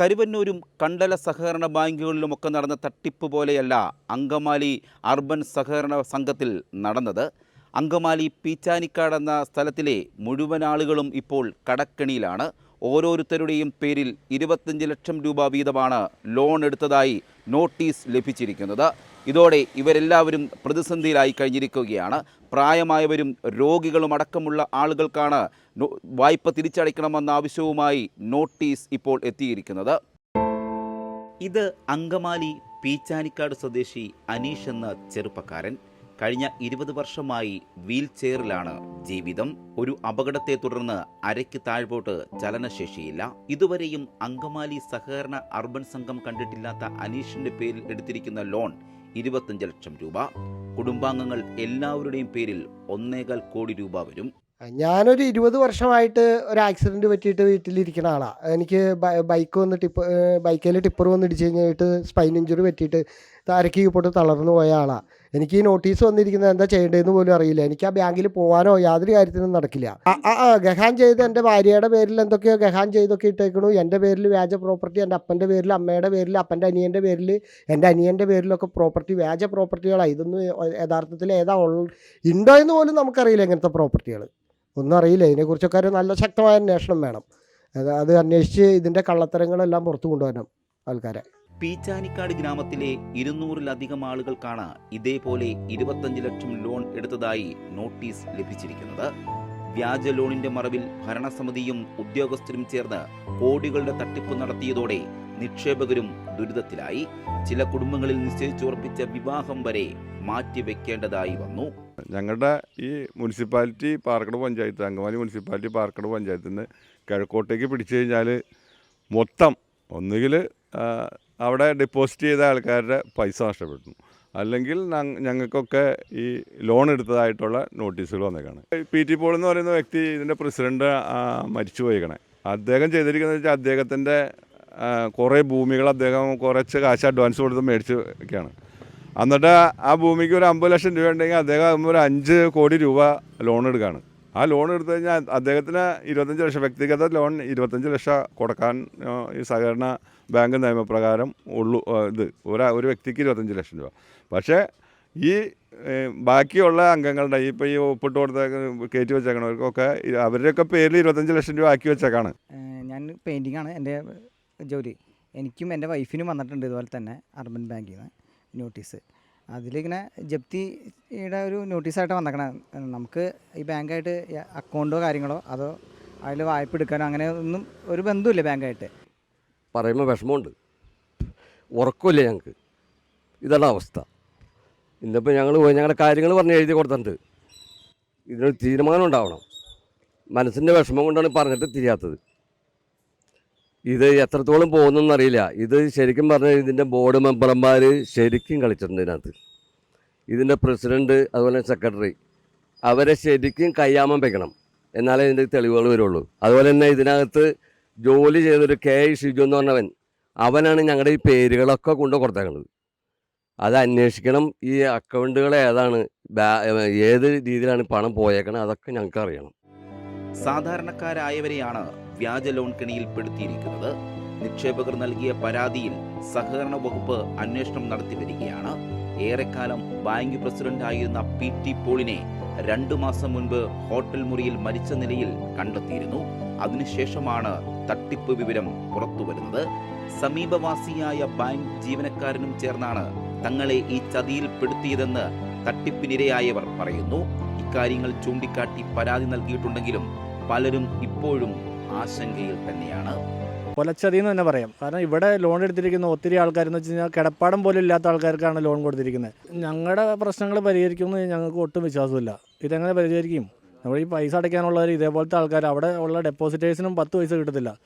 കരുവന്നൂരും കണ്ടല സഹകരണ ബാങ്കുകളിലുമൊക്കെ നടന്ന തട്ടിപ്പ് പോലെയല്ല അങ്കമാലി അർബൻ സഹകരണ സംഘത്തിൽ നടന്നത്. അങ്കമാലി പീച്ചാനിക്കാട് എന്ന സ്ഥലത്തിലെ മുഴുവൻ ആളുകളും ഇപ്പോൾ കടക്കെണിയിലാണ്. ഓരോരുത്തരുടെയും പേരിൽ ഇരുപത്തഞ്ച് ലക്ഷം രൂപ വീതമാണ് ലോൺ എടുത്തതായി നോട്ടീസ് ലഭിച്ചിരിക്കുന്നത്. ഇതോടെ ഇവരെല്ലാവരും പ്രതിസന്ധിയിലായി കഴിഞ്ഞിരിക്കുകയാണ്. പ്രായമായവരും രോഗികളും അടക്കമുള്ള ആളുകൾക്കാണ് വായ്പ തിരിച്ചടയ്ക്കണമെന്ന ആവശ്യവുമായി നോട്ടീസ് ഇപ്പോൾ എത്തിയിരിക്കുന്നത്. ഇത് അങ്കമാലി പീച്ചാനിക്കാട് സ്വദേശി അനീഷ് എന്ന ചെറുപ്പക്കാരൻ. കഴിഞ്ഞ ഇരുപത് വർഷമായി വീൽ ചെയറിലാണ് ജീവിതം. ഒരു അപകടത്തെ തുടർന്ന് അരയ്ക്ക് താഴ്പോട്ട് ചലനശേഷിയില്ല. ഇതുവരെയും അങ്കമാലി സഹകരണ അർബൻ സംഘം കണ്ടിട്ടില്ലാത്ത അനീഷിന്റെ പേരിൽ എടുത്തിരിക്കുന്ന ലോൺ ഇരുപത്തഞ്ച് ലക്ഷം രൂപ. കുടുംബാംഗങ്ങൾ എല്ലാവരുടെയും പേരിൽ ഒന്നേകാൽ കോടി രൂപ വരും. ഞാനൊരു ഇരുപത് വർഷമായിട്ട് ഒരു ആക്സിഡന്റ് പറ്റിയിട്ട് വീട്ടിലിരിക്കുന്ന ആളാണ് എനിക്ക് ബൈക്ക് വന്ന് ടിപ്പ് ബൈക്കിൽ ടിപ്പർ വന്ന് ഇടിച്ച് കഴിഞ്ഞിട്ട് സ്പൈൻ ഇഞ്ചുറി പറ്റിയിട്ട് താരക്കി പോട്ട് തളർന്നു പോയ ആളാണ് എനിക്ക് ഈ നോട്ടീസ് വന്നിരിക്കുന്നത് എന്താ ചെയ്യേണ്ടതെന്ന് പോലും അറിയില്ല. എനിക്ക് ആ ബാങ്കിൽ പോകാനോ യാതൊരു കാര്യത്തിനും നടക്കില്ല. ഗഹാൻ ചെയ്ത് എന്റെ ഭാര്യയുടെ പേരിൽ എന്തൊക്കെയോ ഗഹാൻ ചെയ്തൊക്കെ ഇട്ടേക്കണു. എന്റെ പേരിൽ വ്യാജ പ്രോപ്പർട്ടി എന്റെ അപ്പന്റെ പേരിൽ അമ്മയുടെ പേരിൽ അപ്പന്റെ അനിയന്റെ പേരിൽ എന്റെ അനിയന്റെ പേരിലൊക്കെ പ്രോപ്പർട്ടി വ്യാജ പ്രോപ്പർട്ടികളാണ് ഇതൊന്നും യഥാർത്ഥത്തിൽ ഏതാ ഉള്ള ഉണ്ടോ എന്ന് പോലും നമുക്കറിയില്ല ഇങ്ങനത്തെ പ്രോപ്പർട്ടികൾ ഒന്നും അറിയില്ല. ഇതിനെക്കുറിച്ചൊക്കെ ഒരു നല്ല ശക്തമായ അന്വേഷണം വേണം. അത് അന്വേഷിച്ച് ഇതിന്റെ കള്ളത്തരങ്ങളെല്ലാം പുറത്തു കൊണ്ടുവരണം ആൾക്കാരെ. പീച്ചാനിക്കാട് ഗ്രാമത്തിലെ ഇരുന്നൂറിലധികം ആളുകൾക്കാണ് ഇതേപോലെ ഇരുപത്തഞ്ച് ലക്ഷം ലോൺ എടുത്തതായി നോട്ടീസ് ലഭിച്ചിരിക്കുന്നത്. വ്യാജ ലോണിന്റെ മറവിൽ ഭരണസമിതിയും ഉദ്യോഗസ്ഥരും ചേർന്ന് കോടികളുടെ തട്ടിപ്പ് നടത്തിയതോടെ നിക്ഷേപകരും ദുരിതത്തിലായി. ചില കുടുംബങ്ങളിൽ നിശ്ചയിച്ചുറപ്പിച്ച വിവാഹം വരെ മാറ്റിവെക്കേണ്ടതായി വന്നു. ഞങ്ങളുടെ ഈ മുനിസിപ്പാലിറ്റി പാർക്കട് പഞ്ചായത്ത് അങ്കമാലി മുനിസിപ്പാലിറ്റി പാർക്കട് പഞ്ചായത്തിൽ നിന്ന് കിഴക്കോട്ടേക്ക് പിടിച്ചു കഴിഞ്ഞാൽ മൊത്തം ഒന്നുകിൽ അവിടെ ഡെപ്പോസിറ്റ് ചെയ്ത ആൾക്കാരുടെ പൈസ നഷ്ടപ്പെട്ടു. അല്ലെങ്കിൽ ഞങ്ങ- ഞങ്ങൾക്കൊക്കെ ഈ ലോൺ എടുത്തതായിട്ടുള്ള നോട്ടീസുകൾ വന്നേക്കാണ്. പി ടി പോൾ എന്ന് പറയുന്ന വ്യക്തി ഇതിന്റെ പ്രസിഡന്റ് മരിച്ചു പോയിക്കണേ അദ്ദേഹം ചെയ്തിരിക്കുന്നത് വെച്ചാൽ അദ്ദേഹത്തിന്റെ കുറേ ഭൂമികൾ അദ്ദേഹം കുറച്ച് കാശ് അഡ്വാൻസ് കൊടുത്ത് മേടിച്ച് ഒക്കെയാണ് എന്നിട്ട് ആ ഭൂമിക്ക് ഒരു അമ്പത് ലക്ഷം രൂപ ഉണ്ടെങ്കിൽ അദ്ദേഹം ഒരു അഞ്ച് കോടി രൂപ ലോൺ എടുക്കുകയാണ്. ആ ലോൺ എടുത്തു കഴിഞ്ഞാൽ അദ്ദേഹത്തിന് ഇരുപത്തഞ്ച് ലക്ഷം വ്യക്തിഗത ലോൺ ഇരുപത്തഞ്ച് ലക്ഷം കൊടുക്കാൻ ഈ സഹകരണ ബാങ്ക് നിയമപ്രകാരം ഉള്ളു ഇത്. ഒരു ഒരു വ്യക്തിക്ക് ഇരുപത്തഞ്ച് ലക്ഷം രൂപ. പക്ഷേ ഈ ബാക്കിയുള്ള അംഗങ്ങളുടെ ഇപ്പോൾ ഈ ഒപ്പിട്ട് കൊടുത്ത കയറ്റി വെച്ചേക്കണവർക്കൊക്കെ അവരുടെയൊക്കെ പേരിൽ ഇരുപത്തഞ്ച് ലക്ഷം രൂപ ആക്കി വെച്ചേക്കാണ്. ഞാൻ പെയിന്റിങ്ങാണ് എന്റെ ജോലി. എനിക്കും എന്റെ വൈഫിനും വന്നിട്ടുണ്ട് ഇതുപോലെ തന്നെ അർബൻ ബാങ്കിൽ നിന്ന് നോട്ടീസ്. അതിലിങ്ങനെ ജപ്തിയുടെ ഒരു നോട്ടീസായിട്ട് വന്നേക്കണം. നമുക്ക് ഈ ബാങ്കായിട്ട് അക്കൗണ്ടോ കാര്യങ്ങളോ അതോ അതിൽ വായ്പ എടുക്കാനോ അങ്ങനെ ഒന്നും ഒരു ബന്ധമില്ല ബാങ്കായിട്ട്. പറയുമ്പോൾ വിഷമമുണ്ട്. ഉറക്കമില്ല ഞങ്ങൾക്ക്. ഇതാണ് അവസ്ഥ. ഇന്നിപ്പോൾ ഞങ്ങൾ പോയി ഞങ്ങളുടെ കാര്യങ്ങൾ പറഞ്ഞ് എഴുതി കൊടുത്തിട്ടുണ്ട്. ഇതിനൊരു തീരുമാനം ഉണ്ടാവണം. മനസ്സിന്റെ വിഷമം കൊണ്ടാണ് പറഞ്ഞിട്ട് തിരിയാത്തത്. ഇത് എത്രത്തോളം പോകുന്നറിയില്ല ഇത് ശരിക്കും പറഞ്ഞാൽ ഇതിന്റെ ബോർഡ് മെമ്പർമാർ ശരിക്കും കളിച്ചിട്ടുണ്ട് ഇതിനകത്ത്. ഇതിന്റെ പ്രസിഡന്റ് അതുപോലെ സെക്രട്ടറി അവരെ ശരിക്കും കയ്യാമം വെക്കണം. എന്നാലേ ഇതിന്റെ തെളിവുകൾ വരുള്ളൂ. അതുപോലെ തന്നെ ഇതിനകത്ത് ജോലി ചെയ്തൊരു കെ ഐ ഷിജു എന്ന് പറഞ്ഞവൻ അവനാണ് ഞങ്ങളുടെ ഈ പേരുകളൊക്കെ കൊണ്ട് കൊടുത്തേക്കുന്നത് അത് അന്വേഷിക്കണം ഈ അക്കൗണ്ടുകൾ ഏതാണ് ഏത് രീതിയിലാണ് പണം പോയേക്കണം അതൊക്കെ ഞങ്ങൾക്ക് അറിയണം സാധാരണക്കാരായവരെയാണ് വ്യാജ ലോൺ കെണിയിൽപ്പെടുത്തിയിരിക്കുന്നത് നിക്ഷേപകർ നൽകിയ പരാതിയിൽ സഹകരണ വകുപ്പ് അന്വേഷണം നടത്തി വരികയാണ്. ഏറെക്കാലം ബാങ്ക് പ്രസിഡന്റായിരുന്ന പി ടി പോളിനെ രണ്ടു മാസം മുൻപ് ഹോട്ടൽ മുറിയിൽ മരിച്ച നിലയിൽ കണ്ടെത്തിയിരുന്നു. അതിനുശേഷമാണ് തട്ടിപ്പ് വിവരം പുറത്തുവരുന്നത് സമീപവാസിയായ ബാങ്ക് ജീവനക്കാരനും ചേർന്നാണ് തങ്ങളെ ഈ ചതിയിൽപ്പെടുത്തിയതെന്ന് തട്ടിപ്പിനിരയായവർ പറയുന്നു. ഇക്കാര്യങ്ങൾ ചൂണ്ടിക്കാട്ടി പരാതി നൽകിയിട്ടുണ്ടെങ്കിലും പലരും ഇപ്പോഴും ആശങ്കയിൽ തന്നെയാണ്. കൊലച്ചതി എന്ന് തന്നെ പറയാം. കാരണം ഇവിടെ ലോൺ എടുത്തിരിക്കുന്ന ഒത്തിരി ആൾക്കാർ എന്ന് വെച്ച് കഴിഞ്ഞാൽ കിടപ്പാടം പോലും ഇല്ലാത്ത ആൾക്കാർക്കാണ് ലോൺ കൊടുത്തിരിക്കുന്നത്. ഞങ്ങളുടെ പ്രശ്നങ്ങൾ പരിഹരിക്കുമെന്ന് ഞങ്ങൾക്ക് ഒട്ടും വിശ്വാസമില്ല. ഇതെങ്ങനെ പരിഹരിക്കും? നമ്മൾ ഈ പൈസ അടയ്ക്കാനുള്ളവർ ഇതേപോലത്തെ ആൾക്കാർ അവിടെ ഉള്ള ഡെപ്പോസിറ്റേഴ്സിനും പത്ത് പൈസ കിട്ടത്തില്ല.